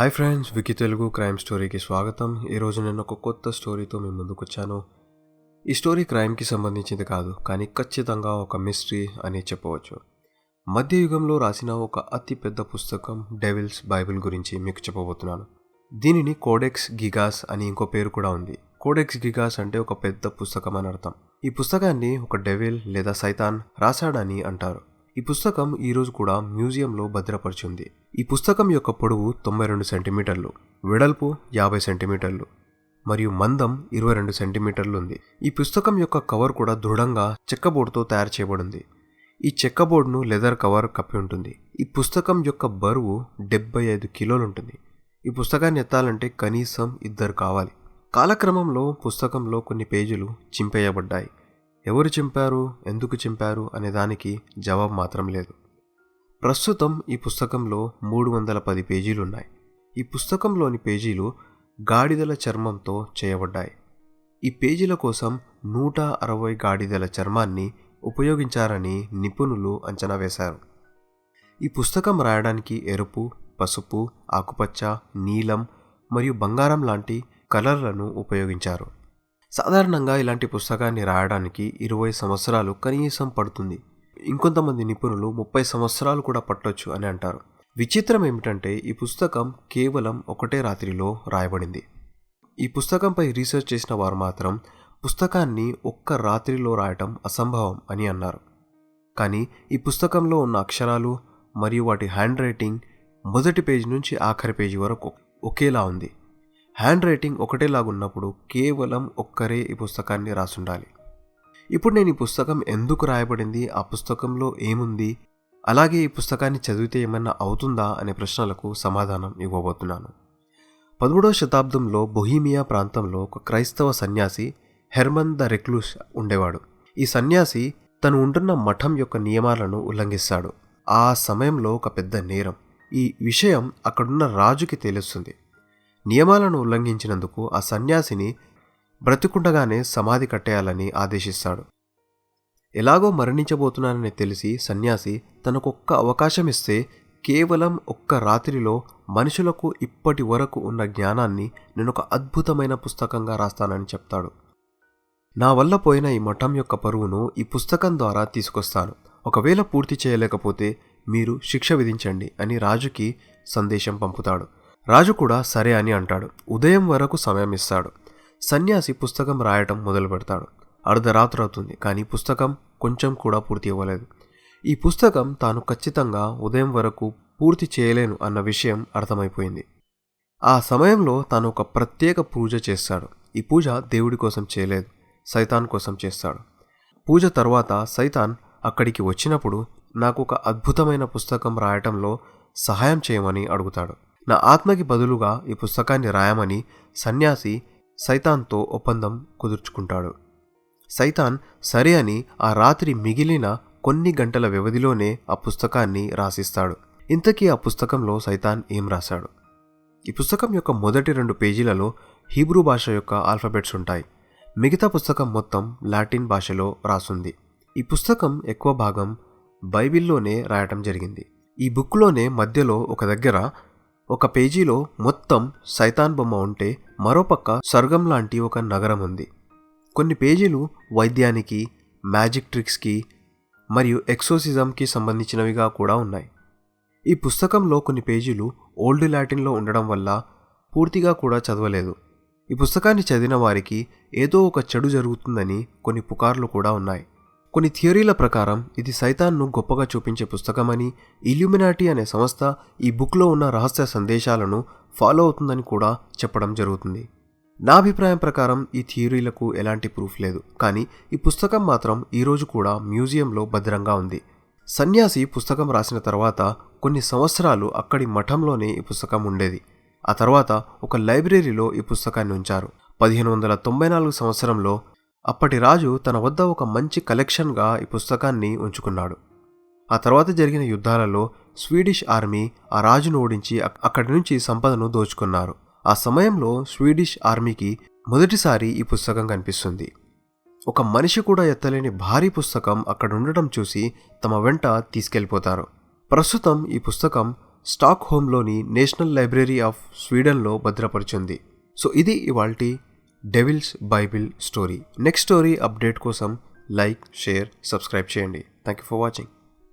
Hi friends wiki Telugu crime స్టోరీకి స్వాగతం. ఈరోజు నేను ఒక కొత్త స్టోరీతో మీ ముందుకు వచ్చాను ఈ స్టోరీ క్రైమ్కి సంబంధించింది కాదు కానీ ఖచ్చితంగా ఒక మిస్టరీ అని చెప్పవచ్చు. మధ్యయుగంలో రాసిన ఒక అతి పెద్ద పుస్తకం డెవిల్స్ బైబిల్ గురించి మీకు చెప్పబోతున్నాను. దీనిని కోడెక్స్ గిగాస్ అని ఇంకో పేరు కూడా ఉంది. కోడెక్స్ గిగాస్ అంటే ఒక పెద్ద పుస్తకం అని అర్థం. ఈ పుస్తకాన్ని ఒక డెవిల్ లేదా సైతాన్ రాశాడని అంటారు. ఈ పుస్తకం ఈరోజు కూడా మ్యూజియంలో భద్రపరిచింది. ఈ పుస్తకం యొక్క పొడవు తొంభై రెండు సెంటీమీటర్లు వెడల్పు యాభై సెంటీమీటర్లు మరియు మందం ఇరవై రెండు సెంటీమీటర్లు ఉంది. ఈ పుస్తకం యొక్క కవర్ కూడా దృఢంగా చెక్కబోర్డుతో తయారు చేయబడింది. ఈ చెక్కబోర్డును లెదర్ కవర్ కప్పి ఉంటుంది. ఈ పుస్తకం యొక్క బరువు డెబ్బై ఐదు కిలోలు ఉంటుంది. ఈ పుస్తకాన్ని ఎత్తాలంటే కనీసం ఇద్దరు కావాలి. కాలక్రమంలో పుస్తకంలో కొన్ని పేజీలు చింపేయబడ్డాయి. ఎవరు చింపారు? ఎందుకు చింపారు? అనే దానికి జవాబు మాత్రం లేదు. ప్రస్తుతం ఈ పుస్తకంలో మూడు వందల పది పేజీలు ఉన్నాయి ఈ పుస్తకంలోని పేజీలు గాడిదల చర్మంతో చేయబడ్డాయి. ఈ పేజీల కోసం నూట అరవై గాడిదల చర్మాన్ని ఉపయోగించారని నిపుణులు అంచనా వేశారు. ఈ పుస్తకం రాయడానికి ఎరుపు పసుపు ఆకుపచ్చ నీలం మరియు బంగారం లాంటి కలర్లను ఉపయోగించారు. సాధారణంగా ఇలాంటి పుస్తకాన్ని రాయడానికి ఇరవై సంవత్సరాలు కనీసం పడుతుంది. ఇంకొంతమంది నిపుణులు ముప్పై సంవత్సరాలు కూడా పట్టొచ్చు అని అంటారు. విచిత్రం ఏమిటంటే ఈ పుస్తకం కేవలం ఒకటే రాత్రిలో రాయబడింది. ఈ పుస్తకంపై రీసెర్చ్ చేసిన వారు మాత్రం పుస్తకాన్ని ఒక్క రాత్రిలో రాయటం అసంభవం అని అన్నారు. కానీ ఈ పుస్తకంలో ఉన్న అక్షరాలు మరియు వాటి హ్యాండ్ రైటింగ్ మొదటి పేజీ నుంచి ఆఖరి పేజీ వరకు ఒకేలా ఉంది. హ్యాండ్ రైటింగ్ ఒకటేలాగున్నప్పుడు కేవలం ఒక్కరే ఈ పుస్తకాన్ని రాసుండాలి. ఇప్పుడు నేను ఈ పుస్తకం ఎందుకు రాయబడింది? ఆ పుస్తకంలో ఏముంది? అలాగే ఈ పుస్తకాన్ని చదివితే ఏమన్నా అవుతుందా? అనే ప్రశ్నలకు సమాధానం ఇవ్వబోతున్నాను. పదమూడవ శతాబ్దంలో బొహీమియా ప్రాంతంలో ఒక క్రైస్తవ సన్యాసి హెర్మన్ ద రెక్లూస్ ఉండేవాడు. ఈ సన్యాసి తను ఉంటున్న మఠం యొక్క నియమాలను ఉల్లంఘిస్తాడు. ఆ సమయంలో ఒక పెద్ద నేరం. ఈ విషయం అక్కడున్న రాజుకి తెలుస్తుంది. నియమాలను ఉల్లంఘించినందుకు ఆ సన్యాసిని బ్రతికుండగానే సమాధి కట్టేయాలని ఆదేశిస్తాడు. ఎలాగో మరణించబోతున్నానని తెలిసి సన్యాసి తనకొక్క అవకాశం ఇస్తే కేవలం ఒక్క రాత్రిలో మనుషులకు ఇప్పటి వరకు ఉన్న జ్ఞానాన్ని నేను ఒక అద్భుతమైన పుస్తకంగా రాస్తానని చెప్తాడు. నా వల్ల పోయిన ఈ మఠం యొక్క పరువును ఈ పుస్తకం ద్వారా తీసుకొస్తాను. ఒకవేళ పూర్తి చేయలేకపోతే మీరు శిక్ష విధించండి అని రాజుకి సందేశం పంపుతాడు. రాజు కూడా సరే అని అంటాడు. ఉదయం వరకు సమయం ఇస్తాడు. సన్యాసి పుస్తకం రాయటం మొదలు పెడతాడు. అర్ధరాత్రి అవుతుంది కానీ పుస్తకం కొంచెం కూడా పూర్తి అవ్వలేదు. ఈ పుస్తకం తాను ఖచ్చితంగా ఉదయం వరకు పూర్తి చేయలేను అన్న విషయం అర్థమైపోయింది. ఆ సమయంలో తాను ఒక ప్రత్యేక పూజ చేస్తాడు. ఈ పూజ దేవుడి కోసం చేయలేదు సైతాన్ కోసం చేస్తాడు. పూజ తర్వాత సైతాన్ అక్కడికి వచ్చినప్పుడు నాకు ఒక అద్భుతమైన పుస్తకం రాయటంలో సహాయం చేయమని అడుగుతాడు. నా ఆత్మకి బదులుగా ఈ పుస్తకాన్ని రాయమని సన్యాసి సైతాన్తో ఒప్పందం కుదుర్చుకుంటాడు. సైతాన్ సరే అని ఆ రాత్రి మిగిలిన కొన్ని గంటల వ్యవధిలోనే ఆ పుస్తకాన్ని రాసిస్తాడు. ఇంతకీ ఆ పుస్తకంలో సైతాన్ ఏం రాశాడు? ఈ పుస్తకం యొక్క మొదటి రెండు పేజీలలో హీబ్రూ భాష యొక్క ఆల్ఫాబెట్స్ ఉంటాయి. మిగతా పుస్తకం మొత్తం లాటిన్ భాషలో రాసుంది. ఈ పుస్తకం ఎక్కువ భాగం బైబిల్లోనే రాయటం జరిగింది. ఈ బుక్లోనే మధ్యలో ఒక దగ్గర ఒక పేజీలో మొత్తం సైతాన్ బొమ్మ ఉంటే మరోపక్క స్వర్గం లాంటి ఒక నగరం ఉంది. కొన్ని పేజీలు వైద్యానికి మ్యాజిక్ ట్రిక్స్కి మరియు ఎక్సోసిజంకి సంబంధించినవిగా కూడా ఉన్నాయి. ఈ పుస్తకంలో కొన్ని పేజీలు ఓల్డ్ లాటిన్లో ఉండడం వల్ల పూర్తిగా కూడా చదవలేదు. ఈ పుస్తకాన్ని చదివిన వారికి ఏదో ఒక చెడు జరుగుతుందని కొన్ని పుకార్లు కూడా ఉన్నాయి. కొన్ని థియరీల ప్రకారం ఇది సైతాన్ను గొప్పగా చూపించే పుస్తకమని ఇల్యూమినాటీ అనే సంస్థ ఈ బుక్లో ఉన్న రహస్య సందేశాలను ఫాలో అవుతుందని కూడా చెప్పడం జరుగుతుంది. నా అభిప్రాయం ప్రకారం ఈ థియరీలకు ఎలాంటి ప్రూఫ్ లేదు. కానీ ఈ పుస్తకం మాత్రం ఈరోజు కూడా మ్యూజియంలో భద్రంగా ఉంది. సన్యాసి పుస్తకం రాసిన తర్వాత కొన్ని సంవత్సరాలు అక్కడి మఠంలోనే ఈ పుస్తకం ఉండేది. ఆ తర్వాత ఒక లైబ్రరీలో ఈ పుస్తకాన్ని ఉంచారు. పదిహేను వందల తొంభై నాలుగు సంవత్సరంలో అప్పటి రాజు తన వద్ద ఒక మంచి కలెక్షన్గా ఈ పుస్తకాన్ని ఉంచుకున్నాడు. ఆ తర్వాత జరిగిన యుద్ధాలలో స్వీడిష్ ఆర్మీ ఆ రాజును ఓడించి అక్కడి నుంచి సంపదను దోచుకున్నారు. ఆ సమయంలో స్వీడిష్ ఆర్మీకి మొదటిసారి ఈ పుస్తకం కనిపిస్తుంది. ఒక మనిషి కూడా ఎత్తలేని భారీ పుస్తకం అక్కడ ఉండటం చూసి తమ వెంట తీసుకెళ్ళిపోతారు. ప్రస్తుతం ఈ పుస్తకం స్టాక్ హోమ్లోని నేషనల్ లైబ్రరీ ఆఫ్ స్వీడన్లో భద్రపరిచింది. సో ఇది ఇవాల్టి devil's bible story next story update కోసం లైక్ షేర్ సబ్స్క్రైబ్ చేయండి. Thank you for watching